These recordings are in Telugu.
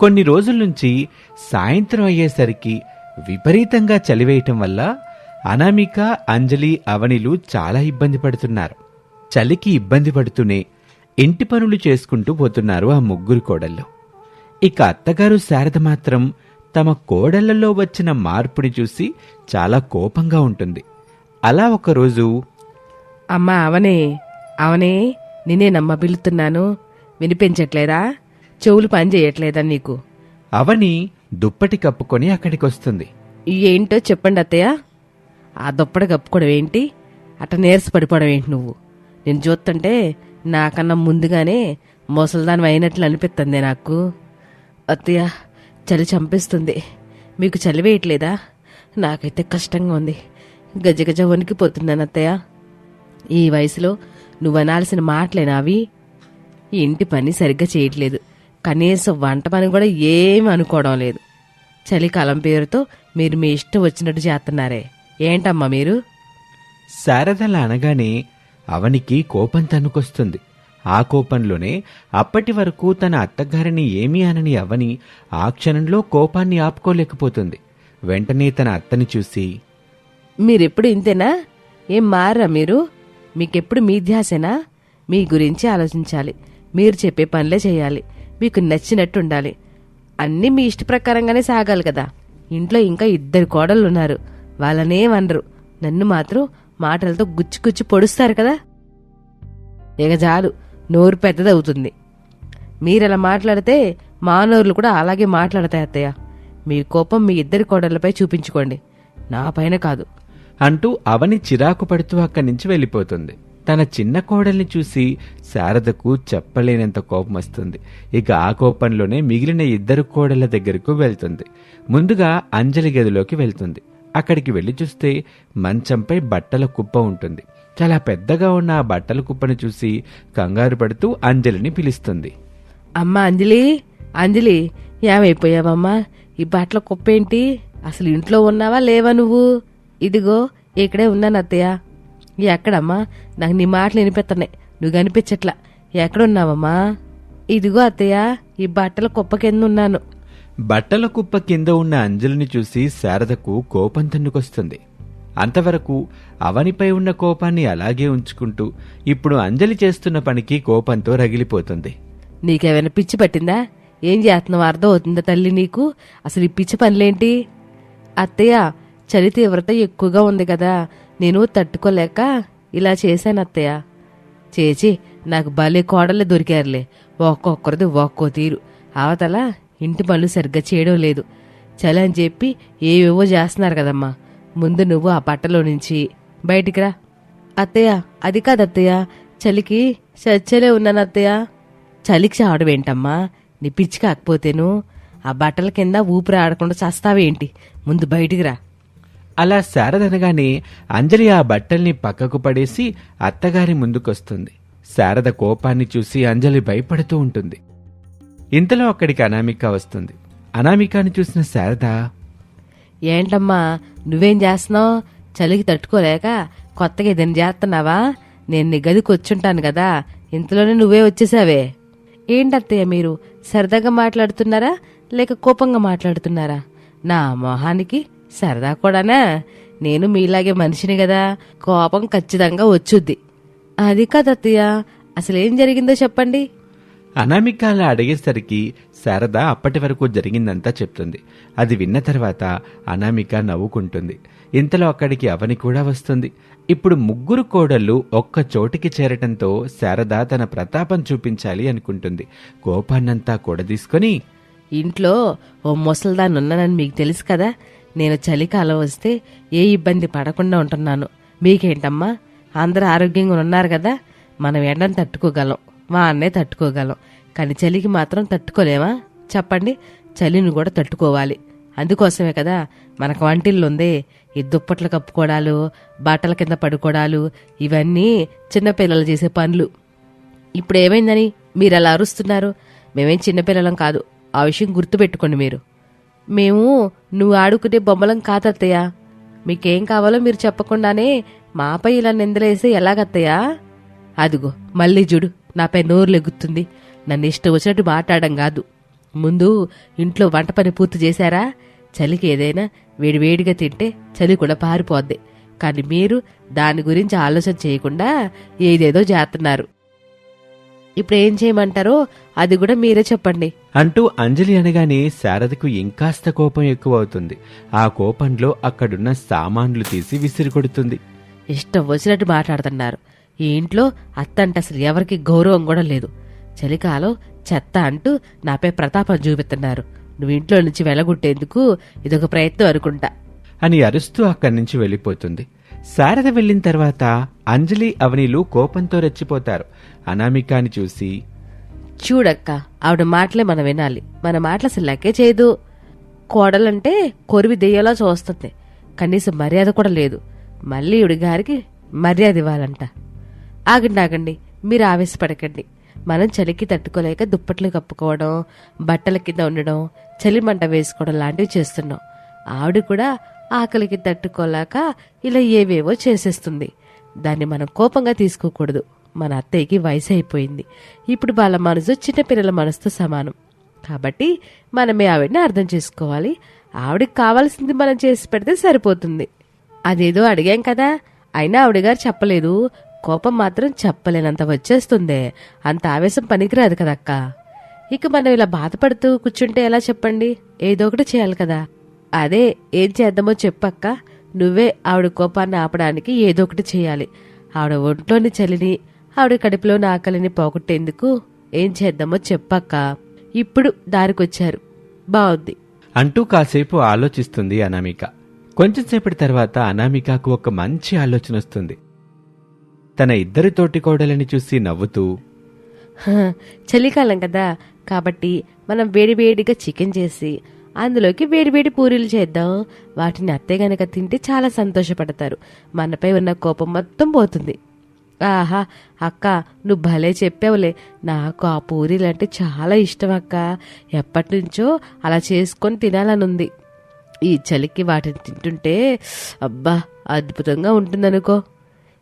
కొన్ని రోజుల నుంచి సాయంత్రం అయ్యేసరికి విపరీతంగా చలివేయటం వల్ల అనామిక అంజలి అవనిలు చాలా ఇబ్బంది పడుతున్నారు. చలికి ఇబ్బంది పడుతూనే ఇంటి పనులు చేసుకుంటూ పోతున్నారు ఆ ముగ్గురు కోడళ్ళు. ఇక అత్తగారు శారద మాత్రం తమ కోడళ్ళలో వచ్చిన మార్పుని చూసి చాలా కోపంగా ఉంటుంది. అలా ఒకరోజు అమ్మా అవనే అవనే నేనేనమ్మా పిలుతున్నాను వినిపించట్లేదా? చెవులు పని చేయట్లేదా నీకు? అవని దుప్పటి కప్పుకొని అక్కడికొస్తుంది. ఏంటో చెప్పండి అత్తయ్య. ఆ దుప్పడ కప్పుకోవడం ఏంటి? అట్ట నీరస పడిపోవడం ఏంటి నువ్వు? నేను చూస్తుంటే నాకన్నా ముందుగానే ముసల్దానం అయినట్లు అనిపిస్తుంది నాకు. అత్తయ్య చలి చంపేస్తుంది. మీకు చలి వేయట్లేదా? నాకైతే కష్టంగా ఉంది. గజ గజ వణికిపోతున్నాను అత్తయ్య. ఈ వయసులో నువ్వు అనాల్సిన మాటలేనా అవి ఇంటి పని సరిగ్గా చేయట్లేదు. కనీసం వంట పని కూడా ఏమి అనుకోవడం లేదు. చలికాలం పేరుతో మీరు మీ ఇష్టం వచ్చినట్టు చేస్తున్నారే. ఏంటమ్మా మీరు? శారదలా అనగానే అవనికి కోపం తన్నుకొస్తుంది. ఆ కోపంలోనే అప్పటి వరకు తన అత్తగారిని ఏమీ అనని అవని ఆ క్షణంలో కోపాన్ని ఆపుకోలేకపోతుంది. వెంటనే తన అత్తని చూసి మీరెప్పుడు ఇంతేనా? ఏం మారా మీరు? మీకెప్పుడు మీ ధ్యాసేనా? మీ గురించి ఆలోచించాలి. మీరు చెప్పే పనులే చేయాలి. మీకు నచ్చినట్టు ఉండాలి అన్నీ మీ ఇష్ట ప్రకారంగానే సాగాలి కదా. ఇంట్లో ఇంకా ఇద్దరు కోడళ్ళు ఉన్నారు వాళ్ళనేమనరు నన్ను మాత్రం మాటలతో గుచ్చి గుచ్చి పొడుస్తారు కదా. ఇక చాలు. నోరు పెద్దదవుతుంది మీరలా మాట్లాడితే మా నోరులు కూడా అలాగే మాట్లాడతాయి అత్తయ్య. మీ కోపం మీ ఇద్దరి కోడళ్ళపై చూపించుకోండి. నా పైన కాదు. అంటూ అవని చిరాకు పడుతూ అక్కడి నుంచి వెళ్ళిపోతుంది. తన చిన్న కోడల్ని చూసి శారదకు చెప్పలేనంత కోపం వస్తుంది. ఇక ఆ కోపంలోనే మిగిలిన ఇద్దరు కోడళ్ళ దగ్గరకు వెళ్తుంది. ముందుగా అంజలి గదిలోకి వెళ్తుంది. అక్కడికి వెళ్ళి చూస్తే మంచంపై బట్టల కుప్ప ఉంటుంది. చాలా పెద్దగా ఉన్న ఆ బట్టల కుప్పను చూసి కంగారు పడుతూ అంజలిని పిలుస్తుంది. అమ్మా అంజలి అంజలి ఏమైపోయావమ్మా? ఈ బట్టల కుప్పేంటి? అసలు ఇంట్లో ఉన్నావా లేవా నువ్వు? ఇదిగో ఇక్కడే ఉన్నాను అత్తయ్య ఎక్కడమ్మా? నాకు నీ మాటలు వినిపిస్తున్నాయి. నువ్వు కనిపించట్లా. ఎక్కడున్నావమ్మా? ఇదిగో అత్తయ్య ఈ బట్టల కుప్ప కింద ఉన్నాను. బట్టల కుప్ప కింద ఉన్న అంజలిని చూసి శారదకు కోపం తన్నుకొస్తుంది. అంతవరకు అవనిపై ఉన్న కోపాన్ని అలాగే ఉంచుకుంటూ ఇప్పుడు అంజలి చేస్తున్న పనికి కోపంతో రగిలిపోతుంది. నీకేమైనా పిచ్చి పట్టిందా? ఏం చేస్తున్నావు అర్థం అవుతుందా తల్లి నీకు? అసలు ఈ పిచ్చి పనులేంటి? అత్తయ్య చలి తీవ్రత ఎక్కువగా ఉంది కదా. నేను తట్టుకోలేక ఇలా చేశాను అత్తయ్య. చేచి నాకు భలే కోడలే దొరికారులే. ఒక్కొక్కరిది ఒక్కో తీరు. అవతల ఇంటి పనులు సరిగ్గా చేయడం లేదు. చలి అని చెప్పి ఏవేవో చేస్తున్నారు కదమ్మా. ముందు నువ్వు ఆ బట్టలో నుంచి బయటికి రా. అత్తయ్య అది కాదు అత్తయ్య. చలికి చచ్చలే ఉన్నాను అత్తయ్య. చలికి చావడం ఏంటమ్మా? నీ పిచ్చి కాకపోతేను. ఆ బట్టల కింద ఊపిరి ఆడకుండా చస్తావేంటి? ముందు బయటికి రా. అలా శారదనగానే అంజలి ఆ బట్టల్ని పక్కకు పడేసి అత్తగారి ముందుకొస్తుంది. శారద కోపాన్ని చూసి అంజలి భయపడుతూ ఉంటుంది. ఇంతలో అక్కడికి అనామిక వస్తుంది. అనామికాని చూసిన శారద ఏంటమ్మా నువ్వేం చేస్తున్నావు? చలికి తట్టుకోలేక కొత్తగా ఏదైనా చేస్తున్నావా? నేను నీ గదికి వచ్చుంటాను కదా ఇంతలోనే నువ్వే వచ్చేసావే. ఏంటత్తయ్య మీరు సరదాగా మాట్లాడుతున్నారా? లేక కోపంగా మాట్లాడుతున్నారా? నా మొహానికి సరదా కూడానా? నేను మీలాగే మనిషిని కదా కోపం ఖచ్చితంగా వచ్చుద్ది. అది కాదత్తయ్య అసలేం జరిగిందో చెప్పండి. అనామిక అలా అడిగేసరికి శారద అప్పటి వరకు జరిగిందంతా చెప్తుంది. అది విన్న తర్వాత అనామిక నవ్వుకుంటుంది. ఇంతలో అక్కడికి అవని కూడా వస్తుంది. ఇప్పుడు ముగ్గురు కోడళ్ళు ఒక్క చోటికి చేరటంతో శారద తన ప్రతాపం చూపించాలి అనుకుంటుంది. కోపాన్నంతా కూడదీసుకొని ఇంట్లో ఓ ముసల్దాన్ని ఉన్నానని మీకు తెలుసు కదా. నేను చలికాలం వస్తే ఏ ఇబ్బంది పడకుండా ఉంటున్నాను. మీకేంటమ్మా? అందరూ ఆరోగ్యంగా ఉన్నారు కదా. మనం ఎండను తట్టుకోగలం వాన్నే తట్టుకోగలం. కానీ చలికి మాత్రం తట్టుకోలేమా? చెప్పండి చలిని కూడా తట్టుకోవాలి. అందుకోసమే కదా మనకు వంటిల్లుందే ఈ దుప్పట్లు కప్పుకోవడాలు బట్టల కింద పడుకోవడాలు ఇవన్నీ చిన్నపిల్లలు చేసే పనులు. ఇప్పుడు ఏమైందని మీరు అలా అరుస్తున్నారు? మేమేం చిన్నపిల్లలం కాదు. ఆ విషయం గుర్తుపెట్టుకోండి మీరు. మేము నువ్వు ఆడుకునే బొమ్మలం కాదత్తయ్యా. మీకేం కావాలో మీరు చెప్పకుండానే మాపై ఇలా నిందలేస్తే ఎలాగత్తయ్యా? అదిగో మళ్ళీ చూడు నాపై నోరు లెగుతుంది నన్ను ఇష్టం వచ్చినట్టు మాట్లాడడం కాదు. ముందు ఇంట్లో వంట పని పూర్తి చేశారా? చలికి ఏదైనా వేడివేడిగా తింటే చలి కూడా పారిపోద్ది. కానీ మీరు దాని గురించి ఆలోచన చేయకుండా ఏదేదో చేస్తున్నారు. ఇప్పుడు ఏం చేయమంటారో అది కూడా మీరే చెప్పండి. అంటూ అంజలి అనగానే శారదకు ఇంకాస్త కోపం ఎక్కువ అవుతుంది ఆ కోపంలో అక్కడున్న సామాన్లు తీసి విసిరి కొడుతుంది ఇష్టం వచ్చినట్టు మాట్లాడుతున్నారు. ఈ ఇంట్లో అత్త అంటే అసలు ఎవరికి గౌరవం కూడా లేదు. చలికాలం చెత్త అంటూ నాపై ప్రతాపం చూపిస్తున్నారు. నువ్వు ఇంట్లో నుంచి వెలగొట్టేందుకు ఇదొక ప్రయత్నం అనుకుంటా. అని అరుస్తూ అక్కడి నుంచి వెళ్ళిపోతుంది. శారద వెళ్ళిన తర్వాత అంజలి అవనీలు కోపంతో రెచ్చిపోతారు. అనామికాని చూసి చూడక్క ఆవిడ మాటలే మనం వినాలి. మన మాటలు అసలు లెక్కే చేయదు. కోడలంటే కొరివి దెయ్యలా చూస్తుంది. కనీసం మర్యాద కూడా లేదు. మళ్ళీ ఈవిడ గారికి మర్యాద ఇవ్వాలంట. ఆగండి ఆగండి. మీరు ఆవేశపడకండి. మనం చలికి తట్టుకోలేక దుప్పట్లు కప్పుకోవడం బట్టల కింద ఉండడం చలి మంట వేసుకోవడం లాంటివి చేస్తున్నాం. ఆవిడ కూడా ఆకలికి తట్టుకోలేక ఇలా ఏవేవో చేసేస్తుంది. దాన్ని మనం కోపంగా తీసుకోకూడదు. మన అత్తయ్యకి వయసు అయిపోయింది. ఇప్పుడు వాళ్ళ మనసు చిన్నపిల్లల మనసుతో సమానం. కాబట్టి మనమే ఆవిడని అర్థం చేసుకోవాలి. ఆవిడకి కావాల్సింది మనం చేసి పెడితే సరిపోతుంది. అదేదో అడిగాం కదా. అయినా ఆవిడ గారు చెప్పలేదు. కోపం మాత్రం చెప్పలేనంత వచ్చేస్తుందే. అంత ఆవేశం పనికిరాదు కదక్క. ఇక మనం ఇలా బాధపడుతూ కూర్చుంటే ఎలా చెప్పండి? ఏదో ఒకటి చేయాలి కదా. అదే ఏం చేద్దామో చెప్పక్క. నువ్వే ఆవిడ కోపాన్ని ఆపడానికి ఏదో ఒకటి చేయాలి. ఆవిడ ఒంట్లోని చలిని ఆవిడ కడుపులోని ఆకలిని పోగొట్టేందుకు ఏం చేద్దామో చెప్పక్క. ఇప్పుడు దారికొచ్చారు. బాగుంది అంటూ కాసేపు ఆలోచిస్తుంది అనామిక. కొంచెంసేపటి తర్వాత అనామికకు ఒక మంచి ఆలోచన వస్తుంది. తన ఇద్దరు తోటికోడలని చూసి నవ్వుతూ చలికాలం కదా కాబట్టి మనం వేడివేడిగా చికెన్ చేసి అందులోకి వేడివేడి పూరీలు చేద్దాం. వాటిని అత్తే గనక తింటే చాలా సంతోషపడతారు. మనపై ఉన్న కోపం మొత్తం పోతుంది. ఆహా అక్క నువ్వు భలే చెప్పావులే. నాకు ఆ పూరీలు అంటే చాలా ఇష్టం అక్క. ఎప్పటి నుంచో అలా చేసుకొని తినాలనుంది. ఈ చలికి వాటిని తింటుంటే అబ్బా అద్భుతంగా ఉంటుందనుకో.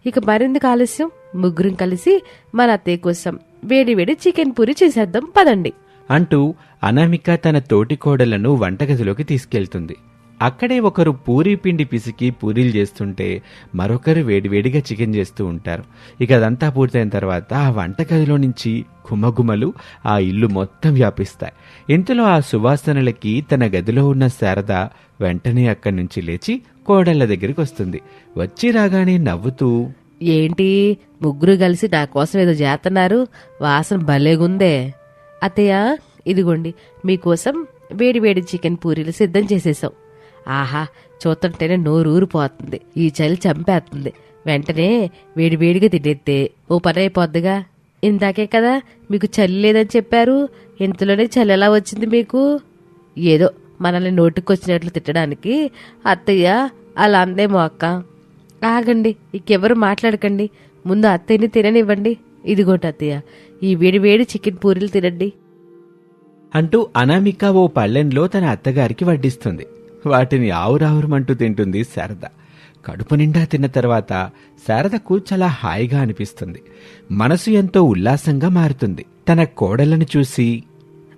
ఇక మరెందుకు ఆలస్యం? ముగ్గురం కలిసి మన అత్తయ్య కోసం వేడి వేడి చికెన్ పూరి చేసేద్దాం. పదండి. అంటూ అనామిక తన తోటి కోడలను వంటగదిలోకి తీసుకెళ్తుంది. అక్కడే ఒకరు పూరీ పిండి పిసికి పూరీలు చేస్తుంటే మరొకరు వేడివేడిగా చికెన్ చేస్తూ ఉంటారు. ఇక అదంతా పూర్తయిన తర్వాత ఆ వంటగదిలో నుంచి గుమగుమలు ఆ ఇల్లు మొత్తం వ్యాపిస్తాయి. ఇంతలో ఆ సువాసనలకి తన గదిలో ఉన్న శారద వెంటనే అక్కడి నుంచి లేచి కోడళ్ళ దగ్గరికి వస్తుంది. వచ్చి రాగానే నవ్వుతూ ఏంటి ముగ్గురు కలిసి నా కోసం ఏదో చేస్తున్నారు? వాసన భలేగుందే. అత్తయ్య ఇదిగోండి మీకోసం వేడివేడి చికెన్ పూరీలు సిద్ధం చేసేసాం. ఆహా చూస్తుంటేనే నోరు ఊరిపోతుంది ఈ చలి చంపేస్తుంది. వెంటనే వేడివేడిగా తినేస్తే ఓ పని అయిపోద్దిగా. ఇందాకే కదా మీకు చలి లేదని చెప్పారు ఇంతలోనే చలి ఎలా వచ్చింది మీకు? ఏదో మనల్ని నోటికొచ్చినట్లు తిట్టడానికి అత్తయ్య అలా అందేమో అక్క. ఆగండి ఇంకెవరు మాట్లాడకండి ముందు అత్తయ్యని తిననివ్వండి. ఇదిగోటి అత్తయ్య ఈ వేడి వేడి చికెన్ పూరీలు తినండి. అంటూ అనామిక ఓ పళ్ళెంలో తన అత్తగారికి వడ్డిస్తుంది. వాటిని ఆవురావురమంటూ తింటుంది శారద. కడుపు నిండా తిన్న తర్వాత శారదకు చాలా హాయిగా అనిపిస్తుంది. మనసు ఎంతో ఉల్లాసంగా మారుతుంది. తన కోడలను చూసి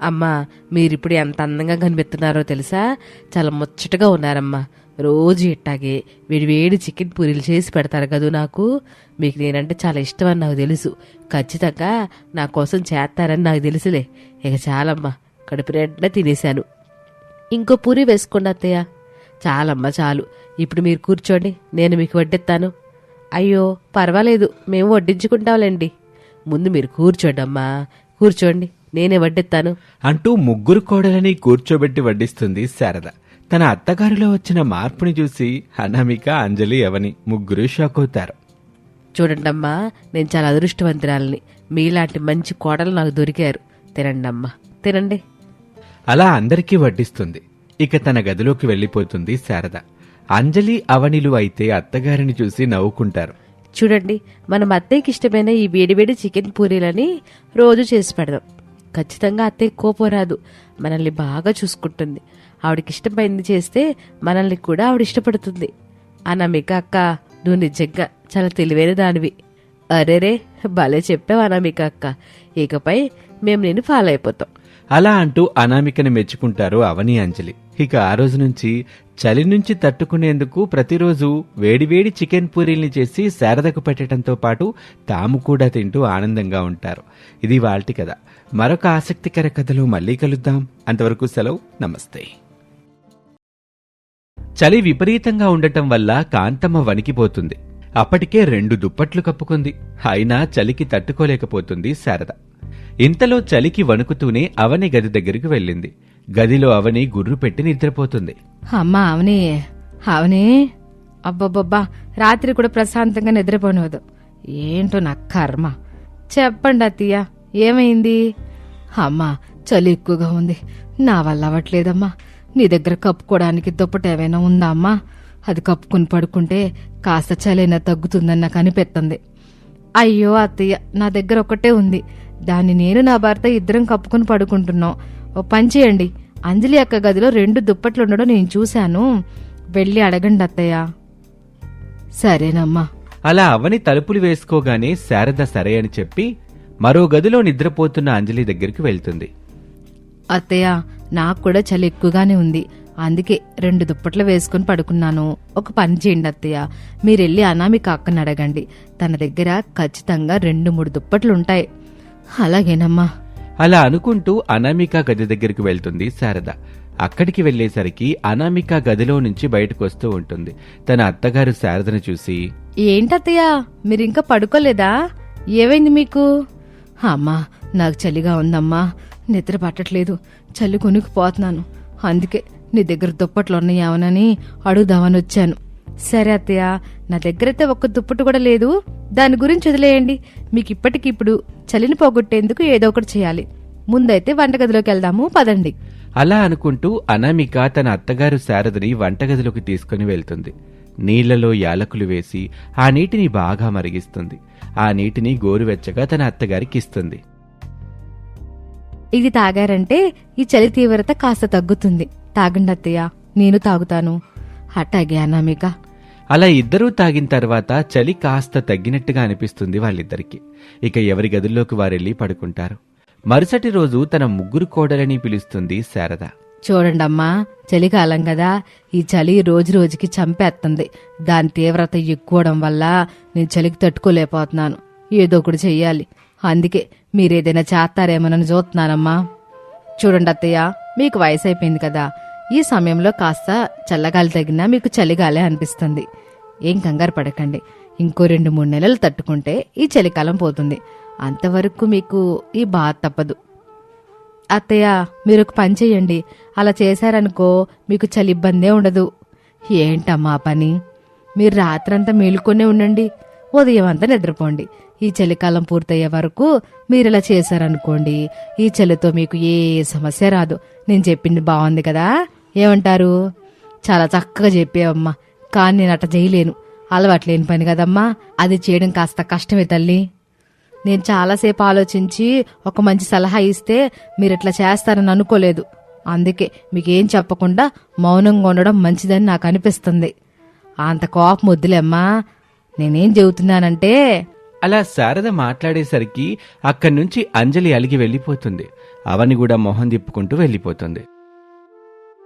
అమ్మా మీరిప్పుడు ఎంత అందంగా కనిపిస్తున్నారో తెలుసా? చాలా ముచ్చటగా ఉన్నారమ్మా. రోజు ఇట్టాగే వేడి వేడి చికెన్ పూరీలు చేసి పెడతారు కదూ నాకు? మీకు నేనంటే చాలా ఇష్టం అని నాకు తెలుసు. ఖచ్చితంగా నా కోసం చేస్తారని నాకు తెలుసులే. ఇక చాలమ్మా కడుపు నిండా తినేశాను. ఇంకో పూరి వేసుకోండి అత్తయ్య. చాలమ్మా చాలు. ఇప్పుడు మీరు కూర్చోండి నేను మీకు వడ్డిస్తాను. అయ్యో పర్వాలేదు మేము వడ్డించుకుంటాంలేండి. ముందు మీరు కూర్చోండమ్మా కూర్చోండి నేనే వడ్డిస్తాను. అంటూ ముగ్గురు కోడలని కూర్చోబెట్టి వడ్డిస్తుంది శారద. తన అత్తగారిలో వచ్చిన మార్పుని చూసి అనామిక అంజలి అవని ముగ్గురు షాక్ అవుతారు. చూడండమ్మా నేను చాలా అదృష్టవంతురాలని. మీలాంటి మంచి కోడలు నాకు దొరికారు. తినండి అమ్మా తినండి. అలా అందరికీ వడ్డిస్తుంది. ఇక తన గదిలోకి వెళ్ళిపోతుంది శారద. అంజలి అవనిలు అయితే అత్తగారిని చూసి నవ్వుకుంటారు. చూడండి మనం అత్తయ్యకి ఇష్టమైన ఈ వేడివేడి చికెన్ పూరీలని రోజు చేసి పెడదాం. ఖచ్చితంగా అత్తయ్య కోపం రాదు. మనల్ని బాగా చూసుకుంటుంది. ఆవిడకి ఇష్టమైంది చేస్తే మనల్ని కూడా ఆవిడ ఇష్టపడుతుంది. అనామిక అక్క నువ్వు నిజంగా చాలా తెలివైన దానివి. అరేరే భలే చెప్పావు అనామిక అక్క. ఇకపై మేము నేను ఫాలో అయిపోతాం. అలా అంటూ అనామికని మెచ్చుకుంటారు అవని అంజలి. ఇక ఆ రోజు నుంచి చలి నుంచి తట్టుకునేందుకు ప్రతిరోజు వేడివేడి చికెన్ పూరీల్ని చేసి శారదకు పెట్టడంతో పాటు తాము కూడా తింటూ ఆనందంగా ఉంటారు. ఇది వాళ్ళ కథ. మరొక ఆసక్తికర కథలో మళ్ళీ కలుద్దాం. అంతవరకు సెలవు. నమస్తే. చలి విపరీతంగా ఉండటం వల్ల కాంతమ్మ వణికిపోతుంది. అప్పటికే రెండు దుప్పట్లు కప్పుకుంది. అయినా చలికి తట్టుకోలేకపోతుంది శారద. ఇంతలో చలికి వణుకుతూనే అవని గది దగ్గరికి వెళ్ళింది. గదిలో అవని గుర్రు పెట్టి నిద్రపోతుంది. అమ్మా అవని అవని. అబ్బబ్బబ్బా రాత్రి కూడా ప్రశాంతంగా నిద్రపోనివదు ఏంటో నా కర్మ. చెప్పండి అత్తయ్య ఏమైంది? అమ్మా చలి ఎక్కువగా ఉంది. నా వల్ల అవ్వట్లేదమ్మా. నీ దగ్గర కప్పుకోవడానికి దుప్పటి ఏమైనా ఉందా అమ్మా? అది కప్పుకుని పడుకుంటే కాస్త చలైనా తగ్గుతుందని నాకు అనిపిస్తుంది అయ్యో అత్తయ్య నా దగ్గర ఒకటే ఉంది. దాన్ని నేను నా భర్త ఇద్దరం కప్పుకుని పడుకుంటున్నాం. ఓ పని చేయండి. అంజలి అక్క గదిలో రెండు దుప్పట్లు ఉండడం నేను చూశాను. వెళ్ళి అడగండి అత్తయ్య. సరేనమ్మా. అలా అవని తలుపులు వేసుకోగానే శారద సరే అని చెప్పి మరో గదిలో నిద్రపోతున్న అంజలి దగ్గరికి వెళ్తుంది. అత్తయ్య నాకు కూడా చలి ఎక్కువగానే ఉంది. అందుకే రెండు దుప్పట్లు వేసుకుని పడుకున్నాను. ఒక పని చేయండి అత్తయ్య. మీరెళ్ళి అనామిక అక్కని అడగండి. తన దగ్గర ఖచ్చితంగా రెండు మూడు దుప్పట్లు ఉంటాయి అలాగేనమ్మా. అలా అనుకుంటూ అనామిక గది దగ్గరికి వెళ్తుంది శారద. అక్కడికి వెళ్ళేసరికి అనామిక గదిలో నుంచి బయటకు వస్తూ ఉంటుంది. తన అత్తగారు శారదను చూసి ఏంటత్తయ్య? మీరింకా పడుకోలేదా? ఏమైంది మీకు? అమ్మా నాకు చలిగా ఉందమ్మా. నిద్ర పట్టట్లేదు. చలి కొనుక్కుపోతున్నాను. అందుకే నీ దగ్గర దుప్పట్లు ఉన్నాయావనని అడుగుదామని వచ్చాను. సరే అత్తయ్య నా దగ్గరైతే ఒక్క దుప్పటి కూడా లేదు. దాని గురించి వదిలేయండి. మీకు ఇప్పటికిప్పుడు చలిని పోగొట్టేందుకు ఏదో ఒకటి చేయాలి. ముందైతే వంటగదిలోకి వెళ్దాము పదండి. అలా అనుకుంటూ అనామిక తన అత్తగారు శారదని వంటగదిలోకి తీసుకుని వెళ్తుంది. నీళ్ళలో యాలకులు వేసి ఆ నీటిని బాగా మరిగిస్తుంది. ఆ నీటిని గోరువెచ్చగా తన అత్తగారికి ఇస్తుంది. ఇది తాగారంటే ఈ చలి తీవ్రత కాస్త తగ్గుతుంది. తాగండి అత్తయ్య నేను తాగుతాను. అట్టాగే అనామిక. అలా ఇద్దరూ తాగిన తర్వాత చలి కాస్త తగ్గినట్టుగా అనిపిస్తుంది వాళ్ళిద్దరికి. ఇక ఎవరి గదుల్లోకి వారెళ్ళి పడుకుంటారు. మరుసటి రోజు తన ముగ్గురు కోడలని పిలుస్తుంది శారద. చూడండమ్మా చలికాలం కదా. ఈ చలి రోజు రోజుకి చంపేస్తుంది దాని తీవ్రత ఎక్కువడం వల్ల నేను చలికి తట్టుకోలేకపోతున్నాను. ఏదో ఒకటి చెయ్యాలి. అందుకే మీరేదైనా చేస్తారేమోనని చూస్తున్నానమ్మా చూడండి అత్తయ్య మీకు వయసు అయిపోయింది కదా. ఈ సమయంలో కాస్త చల్లగాలి తగినా మీకు చలిగాలే అనిపిస్తుంది. ఏం కంగారు పడకండి. ఇంకో రెండు మూడు నెలలు తట్టుకుంటే ఈ చలికాలం పోతుంది. అంతవరకు మీకు ఈ బాధ తప్పదు. అత్తయ్య మీరు ఒక పని చేయండి. అలా చేశారనుకో మీకు చలి ఇబ్బందే ఉండదు. ఏంటమ్మా పని? మీరు రాత్రంతా మేలుకొనే ఉండండి. ఉదయం అంతా నిద్రపోండి. ఈ చలికాలం పూర్తయ్యే వరకు మీరు ఇలా చేశారనుకోండి ఈ చలితో మీకు ఏ సమస్య రాదు. నేను చెప్పింది బాగుంది కదా? ఏమంటారు? చాలా చక్కగా చెప్పావమ్మా. కానీ నేను అట్ట చేయలేను. అలవాట్లేని పని కదమ్మా. అది చేయడం కాస్త కష్టమే తల్లి. నేను చాలాసేపు ఆలోచించి ఒక మంచి సలహా ఇస్తే మీరు ఇట్లా చేస్తారని అనుకోలేదు. అందుకే మీకేం చెప్పకుండా మౌనంగా ఉండడం మంచిదని నాకు అనిపిస్తుంది. అంత కోపం వద్దులేమ్మా. నేనేం చెబుతున్నానంటే అలా శారద మాట్లాడేసరికి అక్కడి నుంచి అంజలి అలిగి వెళ్ళిపోతుంది. అవని కూడా మొహం తిప్పుకుంటూ వెళ్ళిపోతుంది.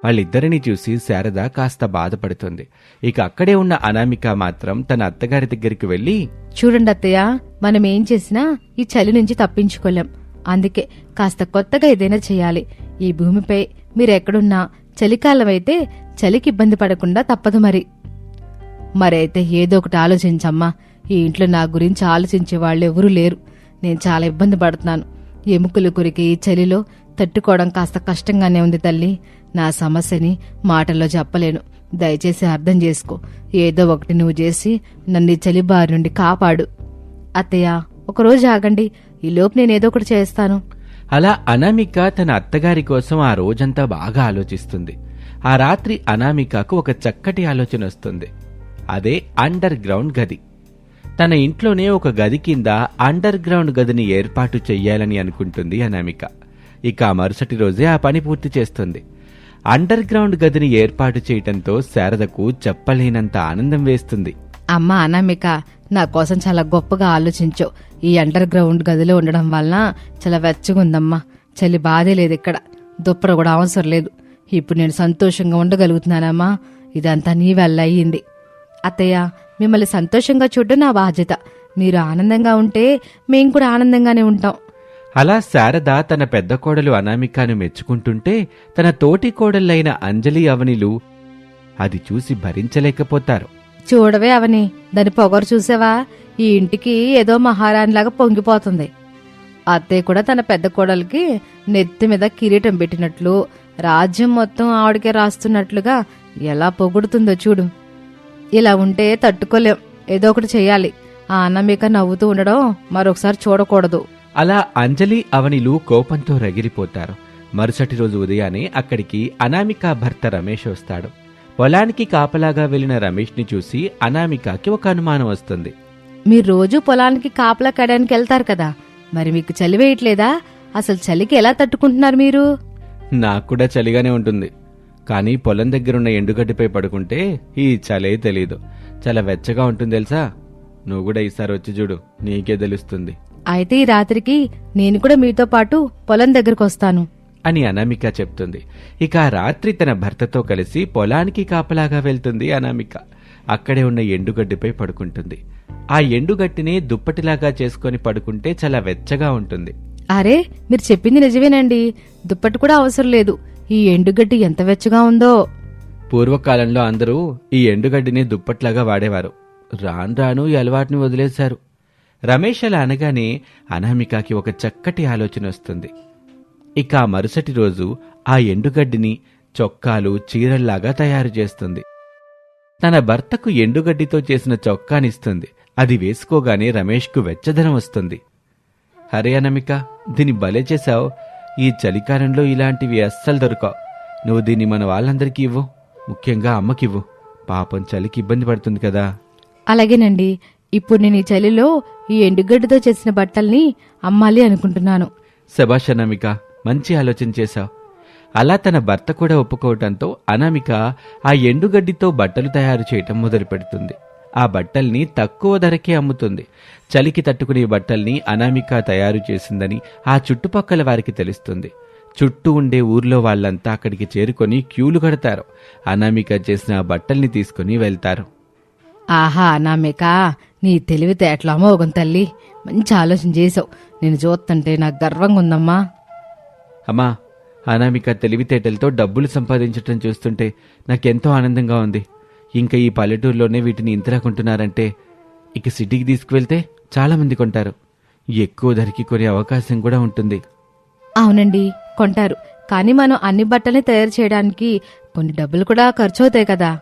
వాళ్ళిద్దరిని చూసి శారద కాస్త బాధపడుతుంది. ఇక అక్కడే ఉన్న అనామిక మాత్రం తన అత్తగారి దగ్గరికి వెళ్ళి చూడండి అత్తయ్య మనం ఏం చేసినా ఈ చలి నుంచి తప్పించుకోలేం. అందుకే కాస్త కొత్తగా ఏదైనా చేయాలి. ఈ భూమిపై మీరెక్కడున్నా చలికాలం అయితే చలికి ఇబ్బంది పడకుండా తప్పదు మరి. మరైతే ఏదో ఒకటి ఆలోచించమ్మా. ఈ ఇంట్లో నా గురించి ఆలోచించే వాళ్ళు ఎవరూ లేరు. నేను చాలా ఇబ్బంది పడుతున్నాను. ఎముకలు కొరికి ఈ చలిలో తట్టుకోవడం కాస్త కష్టంగానే ఉంది తల్లి. నా సమస్యని మాటల్లో చెప్పలేను. దయచేసి అర్థం చేసుకో. ఏదో ఒకటి నువ్వు చేసి నన్ను ఈ చలి బారి నుండి కాపాడు. అత్తయ్య ఒకరోజు ఆగండి. ఈలోపు నేను ఏదో ఒకటి చేస్తాను. అలా అనామిక తన అత్తగారి కోసం ఆ రోజంతా బాగా ఆలోచిస్తుంది. ఆ రాత్రి అనామికకు ఒక చక్కటి ఆలోచన వస్తుంది అదే అండర్ గ్రౌండ్ గది. తన ఇంట్లోనే ఒక గది కింద అండర్ గ్రౌండ్ గదిని ఏర్పాటు చెయ్యాలని అనుకుంటుంది అనామిక. ఇక మరుసటి రోజే ఆ పని పూర్తి చేస్తుంది. అండర్ గ్రౌండ్ గదిని ఏర్పాటు చేయటంతో శారదకు చెప్పలేనంత ఆనందం వేస్తుంది. అమ్మా అనామిక నా కోసం చాలా గొప్పగా ఆలోచించావు ఈ అండర్ గ్రౌండ్ గదిలో ఉండడం వలన చాలా వెచ్చగా ఉందమ్మా చలి బాధే లేదు ఇక్కడ. దుప్పర కూడా అవసరం లేదు. ఇప్పుడు నేను సంతోషంగా ఉండగలుగుతున్నానమ్మా. ఇదంతా నీ వల్ల అయ్యింది. అత్తయ్య మిమ్మల్ని సంతోషంగా చూడడం నా బాధ్యత. మీరు ఆనందంగా ఉంటే మేం కూడా ఆనందంగానే ఉంటాం. అలా శారద తన పెద్ద కోడలు అనామికను మెచ్చుకుంటుంటే తన తోటి కోడళ్ళైన అంజలి అవనిలు అది చూసి భరించలేకపోతారు. చూడవే అవని దాని పొగరు చూసావా? ఈ ఇంటికి ఏదో మహారాణిలాగా పొంగిపోతుంది. అత్తయ్య కూడా తన పెద్ద కోడలికి నెత్తి మీద కిరీటం పెట్టినట్లు రాజ్యం మొత్తం ఆవిడకే రాస్తున్నట్లుగా ఎలా పొగుడుతుందో చూడు. ఇలా ఉంటే తట్టుకోలేం. ఏదో ఒకటి చెయ్యాలి ఆ అన్నమిక నవ్వుతూ ఉండడం మరొకసారి చూడకూడదు. అలా అంజలి అవనిలు కోపంతో రగిలిపోతారు. మరుసటి రోజు ఉదయాన్నే అక్కడికి అనామిక భర్త రమేష్ వస్తాడు. పొలానికి కాపలాగా వెళ్ళిన రమేష్ని చూసి అనామికకి ఒక అనుమానం వస్తుంది. మీరు రోజు పొలానికి కాపలా కడడానికి వెళ్తారు కదా. మరి మీకు చలి వేయట్లేదా? అసలు చలికి ఎలా తట్టుకుంటున్నారు మీరు? నాకు కూడా చలిగానే ఉంటుంది. కానీ పొలం దగ్గరున్న ఎండుగడ్డిపై పడుకుంటే ఈ చలే తెలీదు. చాలా వెచ్చగా ఉంటుంది తెలుసా? నువ్వు కూడా ఈసారి వచ్చి చూడు నీకే తెలుస్తుంది. అయితే ఈ రాత్రికి నేను కూడా మీతో పాటు పొలం దగ్గరకు వస్తాను. అని అనామిక చెప్తుంది. ఇక ఆ రాత్రి తన భర్తతో కలిసి పొలానికి కాపలాగా వెళ్తుంది అనామిక. అక్కడే ఉన్న ఎండుగడ్డిపై పడుకుంటుంది. ఆ ఎండుగడ్డిని దుప్పటిలాగా చేసుకొని పడుకుంటే చాలా వెచ్చగా ఉంటుంది. అరే మీరు చెప్పింది నిజమేనండి. దుప్పటి కూడా అవసరం లేదు. ఈ ఎండుగడ్డి ఎంత వెచ్చగా ఉందో. పూర్వకాలంలో అందరూ ఈ ఎండుగడ్డిని దుప్పట్లాగా వాడేవారు. రాను రాను ఈ అలవాటుని వదిలేశారు. రమేష్ అలా అనగానే అనామికకి ఒక చక్కటి ఆలోచన వస్తుంది. ఇక ఆ మరుసటి రోజు ఆ ఎండుగడ్డిని చొక్కాలు చీరల్లాగా తయారు చేస్తుంది. తన భర్తకు ఎండుగడ్డితో చేసిన చొక్కానిస్తుంది. అది వేసుకోగానే రమేష్కు వెచ్చదనం వస్తుంది. హరే అనమిక దీన్ని భలే చేశావు. ఈ చలికాలంలో ఇలాంటివి అస్సలు దొరకవు. నువ్వు దీన్ని మన వాళ్ళందరికీ ఇవ్వు. ముఖ్యంగా అమ్మకివ్వు. పాపం చలికి ఇబ్బంది పడుతుంది కదా. అలాగేనండి. ఇప్పుడు నేను ఈ చలిలో ఈ ఎండుగడ్డితో చేసిన బట్టల్ని అమ్మాలి అనుకుంటున్నాను. శభాష్ అనామిక మంచి ఆలోచన చేశావు. అలా తన భర్త కూడా ఒప్పుకోవటంతో అనామిక ఆ ఎండుగడ్డితో బట్టలు తయారు చేయటం మొదలు పెడుతుంది ఆ బట్టల్ని తక్కువ ధరకే అమ్ముతుంది. చలికి తట్టుకునే బట్టల్ని అనామిక తయారు చేసిందని ఆ చుట్టుపక్కల వారికి తెలుస్తుంది. చుట్టూ ఉండే ఊర్లో వాళ్ళంతా అక్కడికి చేరుకొని క్యూలు కడతారు. అనామిక చేసిన ఆ బట్టల్ని తీసుకుని వెళ్తారు. ఆహా నామేక నీ తెలివితేటలు అమోగం తల్లి? మంచి ఆలోచన చేసావు నేను చూస్తుంటే నాకు గర్వంగా ఉందమ్మా అమ్మా అనామిక తెలివితేటలతో డబ్బులు సంపాదించటం చూస్తుంటే నాకెంతో ఆనందంగా ఉంది. ఇంకా ఈ పల్లెటూరులోనే వీటిని ఇంతలా కొంటున్నారంటే ఇక సిటీకి తీసుకువెళ్తే చాలా మంది కొంటారు. ఎక్కువ ధరకి కొనే అవకాశం కూడా ఉంటుంది. అవునండి కొంటారు. కానీ మనం అన్ని బట్టల్ని తయారు చేయడానికి కొన్ని డబ్బులు కూడా ఖర్చు అవుతాయి కదా.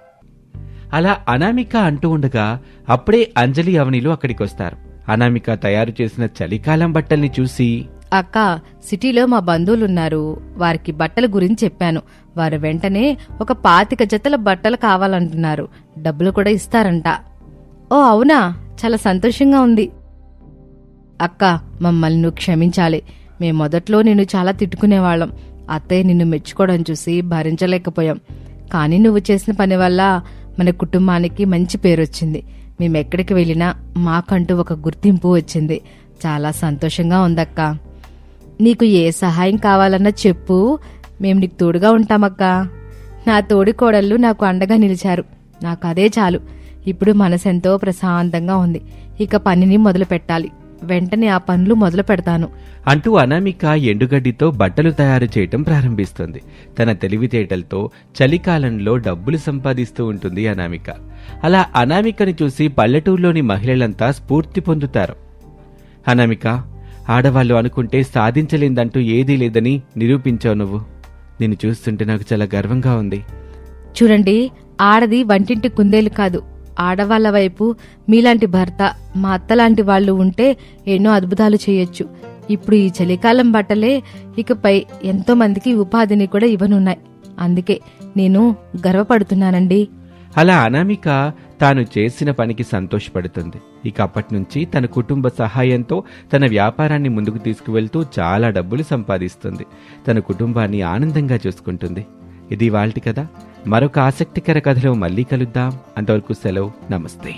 అలా అనామిక అంటూ ఉండగా అప్పుడే అంజలి అవనిలు అక్కడికి వస్తారు అనామిక తయారు చేసిన చలికాలం బట్టల్ని చూసి అక్క సిటీలో మా బంధువులున్నారు. వారికి బట్టల గురించి చెప్పాను. వారు వెంటనే ఒక పాతిక జతల బట్టలు కావాలంటున్నారు. డబ్బులు కూడా ఇస్తారంట. ఓ అవునా? చాలా సంతోషంగా ఉంది. అక్క మమ్మల్ని నువ్వు క్షమించాలి. మేం మొదట్లో నిన్ను చాలా తిట్టుకునేవాళ్ళం. అత్తయ్య నిన్ను మెచ్చుకోవడం చూసి భరించలేకపోయాం. కానీ నువ్వు చేసిన పని వల్ల మన కుటుంబానికి మంచి పేరు వచ్చింది. మేము ఎక్కడికి వెళ్ళినా మాకంటూ ఒక గుర్తింపు వచ్చింది. చాలా సంతోషంగా ఉందక్కా. నీకు ఏ సహాయం కావాలన్నా చెప్పు. మేము నీకు తోడుగా ఉంటామక్కా. నా తోడి కోడళ్ళు నాకు అండగా నిలిచారు. నాకు అదే చాలు. ఇప్పుడు మనసెంతో ప్రశాంతంగా ఉంది. ఇక పనిని మొదలు పెట్టాలి. వెంటనే ఆ పనులు మొదలు పెడతాను. అంటూ అనామిక ఎండుగడ్డితో బట్టలు తయారు చేయటం ప్రారంభిస్తుంది. తన తెలివితేటలతో చలికాలంలో డబ్బులు సంపాదిస్తూ ఉంటుంది అనామిక. అలా అనామికని చూసి పల్లెటూరులోని మహిళలంతా స్ఫూర్తి పొందుతారు. అనామిక ఆడవాళ్ళు అనుకుంటే సాధించలేదంటూ ఏదీ లేదని నిరూపించావు నువ్వు. నిన్ను చూస్తుంటే నాకు చాలా గర్వంగా ఉంది. చూడండి ఆడది వంటింటి కుందేలు కాదు. ఆడవాళ్ళ వైపు మీలాంటి భర్త మా అత్తలాంటి వాళ్ళు ఉంటే ఎన్నో అద్భుతాలు చేయొచ్చు. ఇప్పుడు ఈ చలికాలం బట్టలే ఇకపై ఎంతో మందికి ఉపాధిని కూడా ఇవ్వనున్నాయి. అందుకే నేను గర్వపడుతున్నానండి. అలా అనామిక తాను చేసిన పనికి సంతోషపడుతుంది. ఇక అప్పటి నుంచి తన కుటుంబ సహాయంతో తన వ్యాపారాన్ని ముందుకు తీసుకువెళ్తూ చాలా డబ్బులు సంపాదిస్తుంది. తన కుటుంబాన్ని ఆనందంగా చూసుకుంటుంది. ఇది వాళ్ళ కదా మరొక ఆసక్తికర కథలో మళ్ళీ కలుద్దాం. అంతవరకు సెలవు. నమస్తే.